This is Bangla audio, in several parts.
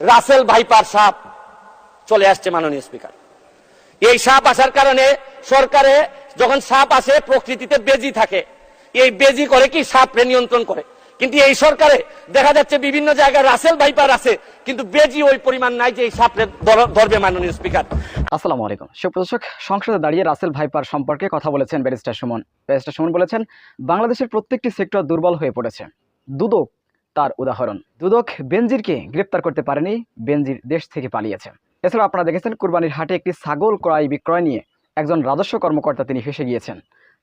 রাসেল ভাইপার সাপ চলে আসছে মাননীয় স্পিকার। এই সাপ আসার কারণে সরকারে যখন সাপ আসে, প্রকৃতিতে বেজি থাকে। এই বেজি করে কি সাপরে নিয়ন্ত্রণ করে? কিন্তু এই সরকারে দেখা যাচ্ছে বিভিন্ন জায়গায় রাসেল ভাইপার আছে, কিন্তু বেজি ওই পরিমাণ নাই যে এই সাপরে ধর- ধরবে মাননীয় স্পিকার। আসসালামু আলাইকুম। সুপ্রদর্শক সংসদে দাঁড়িয়ে রাসেল ভাইপার সম্পর্কে কথা বলেছেন ব্যারিস্টার সুমন। ব্যারিস্টার সুমন বলেছেন, বাংলাদেশের প্রত্যেকটি সেক্টর দুর্বল হয়ে পড়েছে। দুদক তার উদাহরণ। দুদক বেনজিরকে গ্রেপ্তার করতে পারেনি, বেনজির দেশ থেকে পালিয়েছে। এছাড়া আপনারা দেখেছেন, কুরবানির হাটে একটি ছাগল ক্রয়, বিক্রয় নিয়ে একজন রাজস্ব কর্মকর্তা তিনি ফেসে গিয়েছেন।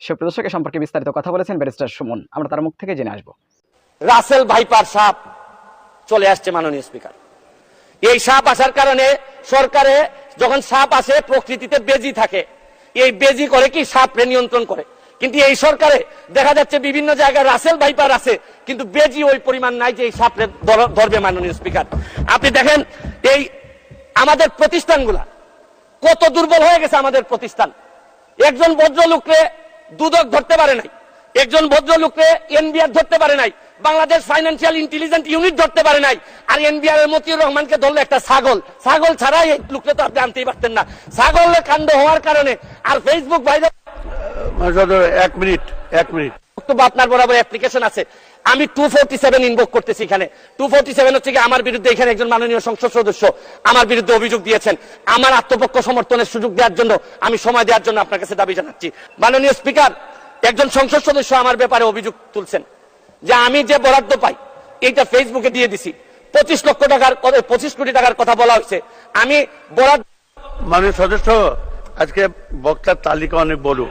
সুপ্রদর্শক এ সম্পর্কে বিস্তারিত কথা বলেছেন ব্যারিস্টার সুমন। আমরা তার মুখ থেকে জেনে আসব। রাসেল ভাইপার সাপ চলে আসছে মাননীয় স্পিকার। এই সাপ আসার কারণে সরকারে যখন সাপ আসে, প্রকৃতিতে বেজি থাকে। এই বেজি করে কি সাপরে নিয়ন্ত্রণ করে? কিন্তু এই সরকারে দেখা যাচ্ছে বিভিন্ন জায়গায় রাসেল ভাইপার আছে, কিন্তু বেজি ওই পরিমাণ নাই যে এই ধর- ধরবে মাননীয় স্পিকার। আপনি দেখেন, এই আমাদের প্রতিষ্ঠানগুলা কত দুর্বল হয়ে গেছে আমাদের প্রতিষ্ঠান। একজন ভদ্রলোককে দুদক ধরতে পারে নাই, একজন ভদ্রলোককে এনবিআর ধরতে পারে নাই, বাংলাদেশ ফাইন্যান্সিয়াল ইন্টেলিজেন্স ইউনিট ধরতে পারে নাই, আর এনবিআর এর মতিউর রহমানকে ধরলো একটা ছাগল। ছাগল ছাড়াই এই লোককে তো আপনি আনতেই পারতেন না। ছাগলের কাণ্ড হওয়ার কারণে আর ফেসবুক ভাইরাল এক মিনিট এক মিনিট। বক্তব্য আপনার বরাবর অ্যাপ্লিকেশন আছে। আমি টু ফোর্টি সেভেন ইনভোক করতেছি এখানে। টু ফোর্টি সেভেন হচ্ছে কি আমার বিরুদ্ধে এখানে একজন মাননীয় সংসদ সদস্য আমার বিরুদ্ধে অভিযোগ দিয়েছেন। আমার আত্মপক্ষ সমর্থনের সুযোগ দেওয়ার জন্য আমি সময় দেওয়ার জন্য আপনার কাছে দাবি জানাচ্ছি। মাননীয় স্পিকার একজন সংসদ সদস্য আমার ব্যাপারে অভিযোগ তুলছেন যে আমি যে বরাদ্দ পাই এইটা ফেসবুকে দিয়ে দিছি। পঁচিশ লক্ষ টাকার পঁচিশ কোটি টাকার কথা বলা হয়েছে। আমি বরাদ্দ মাননীয় সদস্য আজকে বক্তার তালিকা অনেক বড়।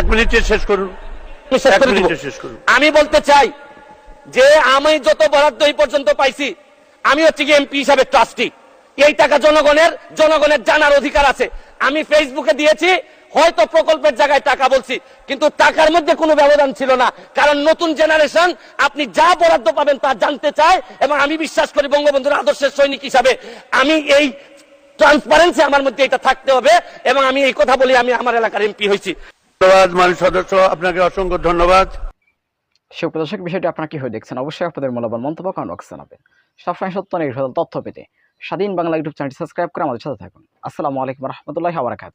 এক মিনিটে শেষ করুন। আমি বলতে চাই যে আমি যত বরাদ্দ এই পর্যন্ত পাইছি আমি হচ্ছে কি এমপি হিসাবে ট্রাস্টি এই টাকা জনগণের জনগণের জানার অধিকার আছে। আমি ফেসবুকে দিয়েছি হয়তো প্রকল্পের জায়গায় টাকা বলছি কিন্তু টাকার মধ্যে কোনো ব্যবধান ছিল না। কারণ নতুন জেনারেশন আপনি যা বরাদ্দ পাবেন তা জানতে চায় এবং আমি বিশ্বাস করি বঙ্গবন্ধুর আদর্শের সৈনিক হিসাবে আমি এই ট্রান্সপারেন্সি আমার মধ্যে এটা থাকতে হবে এবং আমি এই কথা বলি আমি আমার এলাকার এমপি হয়েছি। ধন্যবাদ মাননীয় সদস্য। আপনাকে অসংখ্য ধন্যবাদ। সুপ্রদর্শক বিষয়টি আপনারা কি হয়ে দেখছেন? অবশ্যই আপনাদের মূল্যবান মন্তব্য কমেন্ট বক্সে জানাবেন। সবসময় সত্য নির্ভর তথ্য পেতে স্বাধীন বাংলা ইউটিউব চ্যানেলটি সাবস্ক্রাইব করে আমাদের সাথে থাকুন। আসসালামু আলাইকুম রহমতুল্লাহ আবরাকাত